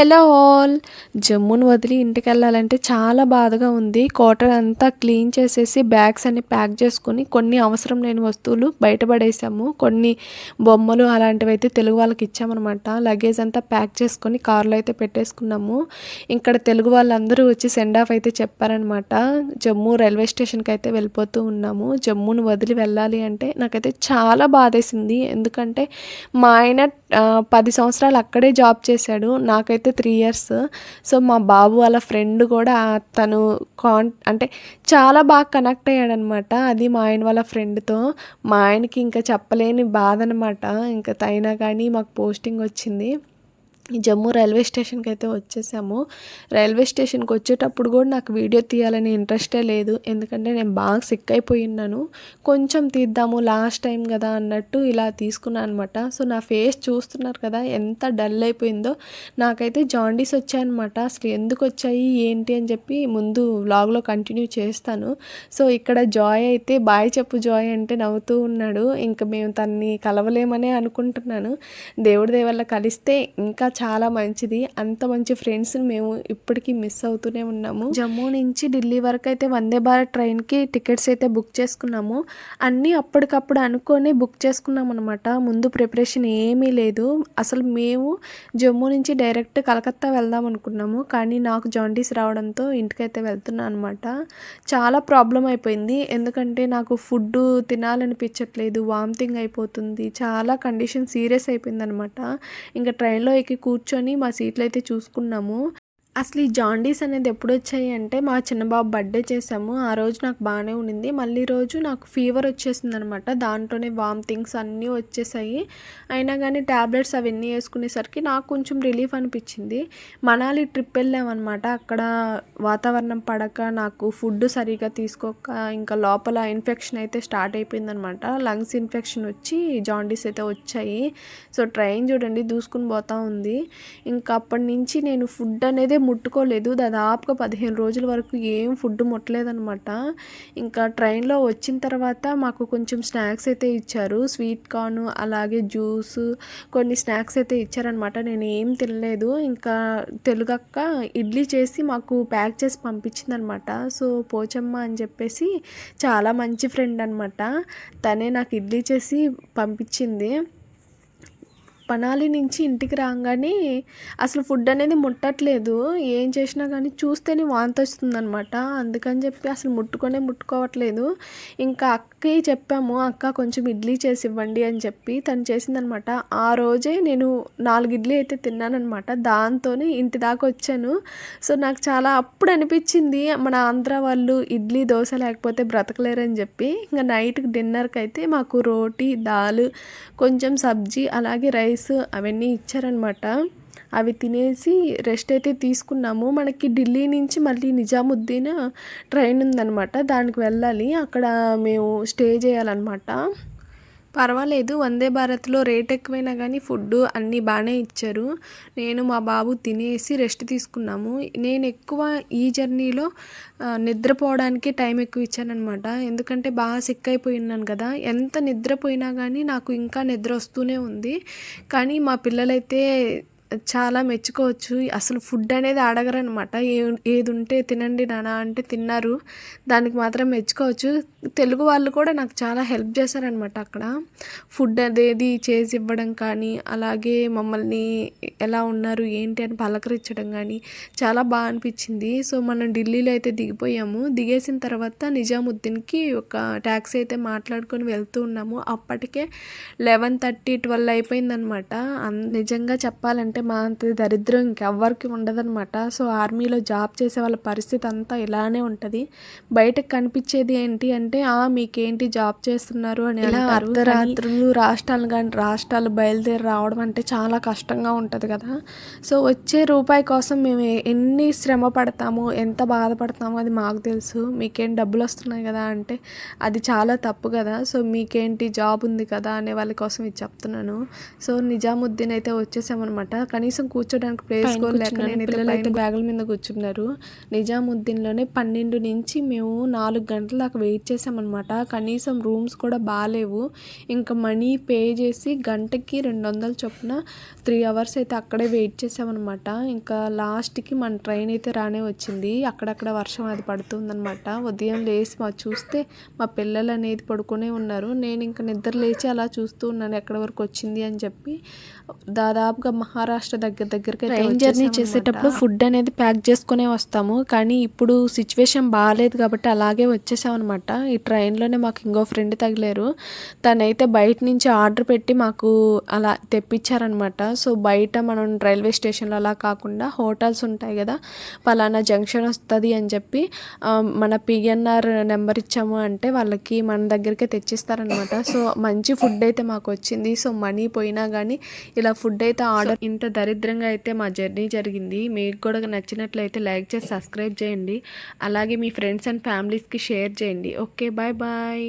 Hello all. జమ్మును వదిలి ఇంటికి వెళ్ళాలంటే చాలా బాధగా ఉంది. క్వార్టర్ అంతా క్లీన్ చేసేసి బ్యాగ్స్ అన్ని ప్యాక్ చేసుకొని కొన్ని అవసరం లేని వస్తువులు బయటపడేసాము. కొన్ని బొమ్మలు అలాంటివి అయితే తెలుగు వాళ్ళకి ఇచ్చామన్నమాట. లగేజ్ అంతా ప్యాక్ చేసుకొని కార్లో అయితే పెట్టేసుకున్నాము. ఇక్కడ తెలుగు వాళ్ళందరూ వచ్చి సెండ్ ఆఫ్ అయితే చెప్పారనమాట జమ్మూ రైల్వే స్టేషన్కి అయితే వెళ్ళిపోతూ ఉన్నాము. జమ్మును వదిలి వెళ్ళాలి అంటే నాకైతే చాలా బాధేసింది. ఎందుకంటే మా ఆయన పది సంవత్సరాలు అక్కడే జాబ్ చేశాడు. నాకైతే త్రీ ఇయర్స్ సో మా బాబు వాళ్ళ ఫ్రెండ్ కూడా తను కాన్ అంటే చాలా బాగా కనెక్ట్ అయ్యాడనమాట అది మా ఆయన వాళ్ళ ఫ్రెండ్తో మా ఆయనకి ఇంకా చెప్పలేని బాధ అనమాట ఇంకా తైనా కానీ మాకు పోస్టింగ్ వచ్చింది. జమ్మూ రైల్వే స్టేషన్కి అయితే వచ్చేసాము. రైల్వే స్టేషన్కి వచ్చేటప్పుడు కూడా నాకు వీడియో తీయాలని ఇంట్రెస్టే లేదు. ఎందుకంటే నేను బాగా సిక్ అయిపోయి ఉన్నాను కొంచెం తీద్దాము లాస్ట్ టైం కదా అన్నట్టు ఇలా తీసుకున్నాను అనమాట సో నా ఫేస్ చూస్తున్నారు కదా ఎంత డల్ అయిపోయిందో. నాకైతే జాండీస్ వచ్చాయన్నమాట అసలు ఎందుకు వచ్చాయి ఏంటి అని చెప్పి ముందు వ్లాగ్లో కంటిన్యూ చేస్తాను. సో ఇక్కడ జాయ్ అయితే బాయ్ చెప్పు జాయ్ అంటే నవ్వుతూ ఉన్నాడు. ఇంకా మేము తన్ని కలవలేమనే అనుకుంటున్నాను. దేవుడి దయ వల్ల కలిస్తే ఇంకా చాలా మంచిది. అంత మంచి ఫ్రెండ్స్ని మేము ఇప్పటికీ మిస్ అవుతూనే ఉన్నాము. జమ్మూ నుంచి ఢిల్లీ వరకు అయితే వందే భారత్ ట్రైన్కి టికెట్స్ అయితే బుక్ చేసుకున్నాము. అన్నీ అప్పటికప్పుడు అనుకొని బుక్ చేసుకున్నాం అనమాట ముందు ప్రిపరేషన్ ఏమీ లేదు. అసలు మేము జమ్మూ నుంచి డైరెక్ట్ కలకత్తా వెళ్దాం అనుకున్నాము. కానీ నాకు జాండీస్ రావడంతో ఇంటికైతే వెళ్తున్నాను అనమాట చాలా ప్రాబ్లం అయిపోయింది. ఎందుకంటే నాకు ఫుడ్ తినాలనిపించట్లేదు. వామిటింగ్ అయిపోతుంది. చాలా కండిషన్ సీరియస్ అయిపోయింది అనమాట ఇంకా ట్రైన్లో ఎక్కి కూర్చొని మా సీట్లు అయితే చూసుకున్నాము. అసలు ఈ జాండీస్ అనేది ఎప్పుడు వచ్చాయి అంటే మా చిన్నబాబు బర్త్డే చేసాము. ఆ రోజు నాకు బాగానే ఉండింది. మళ్ళీ రోజు నాకు ఫీవర్ వచ్చేసింది అనమాట దాంట్లోనే వామిటింగ్స్ అన్నీ వచ్చేసాయి. అయినా కానీ ట్యాబ్లెట్స్ అవన్నీ వేసుకునేసరికి నాకు కొంచెం రిలీఫ్ అనిపించింది. మనాలి ట్రిప్ వెళ్ళామన్నమాట అక్కడ వాతావరణం పడక నాకు ఫుడ్ సరిగా తీసుకోక ఇంకా లోపల ఇన్ఫెక్షన్ అయితే స్టార్ట్ అయిపోయిందనమాట. లంగ్స్ ఇన్ఫెక్షన్ వచ్చి జాండీస్ అయితే వచ్చాయి. సో ట్రైన్ చూడండి దూసుకుని పోతా ఉంది. ఇంకా అప్పటి నుంచి నేను ఫుడ్ అనేది ముట్టుకోలేదు. దాదాపుగా పదిహేను రోజుల వరకు ఏం ఫుడ్ ముట్టలేదనమాట ఇంకా ట్రైన్లో వచ్చిన తర్వాత మాకు కొంచెం స్నాక్స్ అయితే ఇచ్చారు. స్వీట్ కార్న్ అలాగే జ్యూస్ కొన్ని స్నాక్స్ అయితే ఇచ్చారనమాట నేను ఏం తినలేదు. ఇంకా తెలుగక్క ఇడ్లీ చేసి మాకు ప్యాక్ చేసి పంపించిందనమాట సో పోచమ్మ అని చెప్పేసి చాలా మంచి ఫ్రెండ్ అనమాట తనే నాకు ఇడ్లీ చేసి పంపించింది. పనాలి నుంచి ఇంటికి రాగానే అసలు ఫుడ్ అనేది ముట్టట్లేదు. ఏం చేసినా కానీ చూస్తేనే వాంతి వస్తుందనమాట అందుకని చెప్పి అసలు ముట్టుకొనే ముట్టుకోవట్లేదు. ఇంకా అక్కకి చెప్పాము అక్క కొంచెం ఇడ్లీ చేసి ఇవ్వండి అని చెప్పి తను చేసిందనమాట ఆ రోజే నేను నాలుగు ఇడ్లీ అయితే తిన్నానమాట దాంతోనే ఇంటి దాకా వచ్చాను. సో నాకు చాలా అప్పుడు అనిపించింది మన ఆంధ్ర వాళ్ళు ఇడ్లీ దోశ లేకపోతే బ్రతకలేరని చెప్పి. ఇంకా నైట్కి డిన్నర్కి అయితే మాకు రోటీ దాల్ కొంచెం సబ్జీ అలాగే రైస్ అవన్నీ ఇచ్చారనమాట అవి తినేసి రెస్ట్ అయితే తీసుకున్నాము. మనకి ఢిల్లీ నుంచి మళ్ళీ నిజాముద్దీన్ ట్రైన్ ఉందన్నమాట. దానికి వెళ్ళాలి. అక్కడ మేము స్టే చేయాలన్నమాట. పర్వాలేదు వందే భారత్లో రేట్ ఎక్కువైనా కానీ ఫుడ్ అన్నీ బాగానే ఇచ్చారు. నేను మా బాబు తినేసి రెస్ట్ తీసుకున్నాము. నేను ఎక్కువ ఈ జర్నీలో నిద్రపోవడానికి టైం ఎక్కువ ఇచ్చానమాట ఎందుకంటే బాగా సిక్ అయిపోయి ఉన్నాను కదా. ఎంత నిద్రపోయినా కానీ నాకు ఇంకా నిద్ర వస్తూనే ఉంది. కానీ మా పిల్లలైతే చాలా మెచ్చుకోవచ్చు. అసలు ఫుడ్ అనేది అడగరనమాట ఏ ఏది ఉంటే తినండి నానా అంటే తిన్నారు. దానికి మాత్రం మెచ్చుకోవచ్చు. తెలుగు వాళ్ళు కూడా నాకు చాలా హెల్ప్ చేశారనమాట అక్కడ. ఫుడ్ అదేది చేసి ఇవ్వడం కానీ అలాగే మమ్మల్ని ఎలా ఉన్నారు ఏంటి అని పలకరించడం కానీ చాలా బాగా అనిపించింది. సో మనం ఢిల్లీలో అయితే దిగిపోయాము. దిగేసిన తర్వాత నిజాముద్దీన్కి ఒక ట్యాక్సీ అయితే మాట్లాడుకొని వెళ్తూ ఉన్నాము. అప్పటికే లెవెన్ థర్టీ ట్వెల్వ్ అయిపోయిందనమాట. అన్- నిజంగా చెప్పాలంటే మా అంత దరిద్రం ఇంకెవ్వరికి ఉండదన్నమాట. సో ఆర్మీలో జాబ్ చేసే వాళ్ళ పరిస్థితి అంతా ఇలానే ఉంటుంది. బయటకు కనిపించేది ఏంటి అంటే ఆ మీకేంటి జాబ్ చేస్తున్నారు అని ఇలా అర్ధరాత్రులు రాష్ట్రాలు కానీ రాష్ట్రాలు బయలుదేరి రావడం అంటే చాలా కష్టంగా ఉంటుంది కదా. సో వచ్చే రూపాయి కోసం మేము ఎన్ని శ్రమ పడతామో ఎంత బాధపడతామో అది మాకు తెలుసు. మీకేం డబ్బులు వస్తున్నాయి కదా అంటే అది చాలా తప్పు కదా. సో మీకేంటి జాబ్ ఉంది కదా అనే వాళ్ళ కోసం ఇది చెప్తున్నాను. సో నిజాముద్దీన్ అయితే వచ్చేసామన్నమాట. కనీసం కూర్చోడానికి ప్లేస్ పైన కూడా లేక కూర్చున్నాను. నేనైతే పిల్లలు పైన బ్యాగుల మీద కూర్చున్నారు. నిజాముద్దీన్లోనే పన్నెండు నుంచి మేము నాలుగు గంటల దాకా వెయిట్ చేసామన్నమాట. కనీసం రూమ్స్ కూడా బాగాలేవు ఇంకా మనీ పే చేసి గంటకి రెండు వందల చొప్పున త్రీ అవర్స్ అయితే అక్కడే వెయిట్ చేసామన్నమాట. ఇంకా లాస్ట్కి మన ట్రైన్ అయితే రానే వచ్చింది. అక్కడక్కడ వర్షం అది పడుతుందన్నమాట. ఉదయం లేచి మా చూస్తే మా పిల్లలు అనేది పడుకునే ఉన్నారు. నేను ఇంకా నిద్ర లేచి అలా చూస్తూ ఉన్నాను. ఎక్కడి వరకు వచ్చింది అని చెప్పి దాదాపుగా మహారాష్ట్ర దగ్గర దగ్గరికి ట్రైన్ జర్నీ వచ్చేసామన్నమాట. చేసేటప్పుడు ఫుడ్ అనేది ప్యాక్ చేసుకునే వస్తాము. కానీ ఇప్పుడు సిచ్యువేషన్ బాగాలేదు కాబట్టి అలాగే వచ్చేసాం అనమాట ఈ ట్రైన్లోనే మాకు ఇంకో ఫ్రెండ్ తగిలారు. తనైతే బయట నుంచి ఆర్డర్ పెట్టి మాకు అలా తెప్పించారనమాట సో బయట మనం రైల్వే స్టేషన్లో అలా కాకుండా హోటల్స్ ఉంటాయి కదా పలానా జంక్షన్ వస్తుంది అని చెప్పి మన పిఎన్ఆర్ నెంబర్ ఇచ్చాము అంటే వాళ్ళకి మన దగ్గరికే తెచ్చిస్తారనమాట సో మంచి ఫుడ్ అయితే మాకు వచ్చింది. సో మనీ పోయినా కానీ ఇలా ఫుడ్ అయితే ఆర్డర్ ఇంత దరిద్రంగా అయితే మా జర్నీ జరిగింది. మీకు కూడా నచ్చినట్లయితే లైక్ చేసి సబ్స్క్రైబ్ చేయండి. అలాగే మీ ఫ్రెండ్స్ అండ్ ఫ్యామిలీస్కి షేర్ చేయండి. Okay bye bye.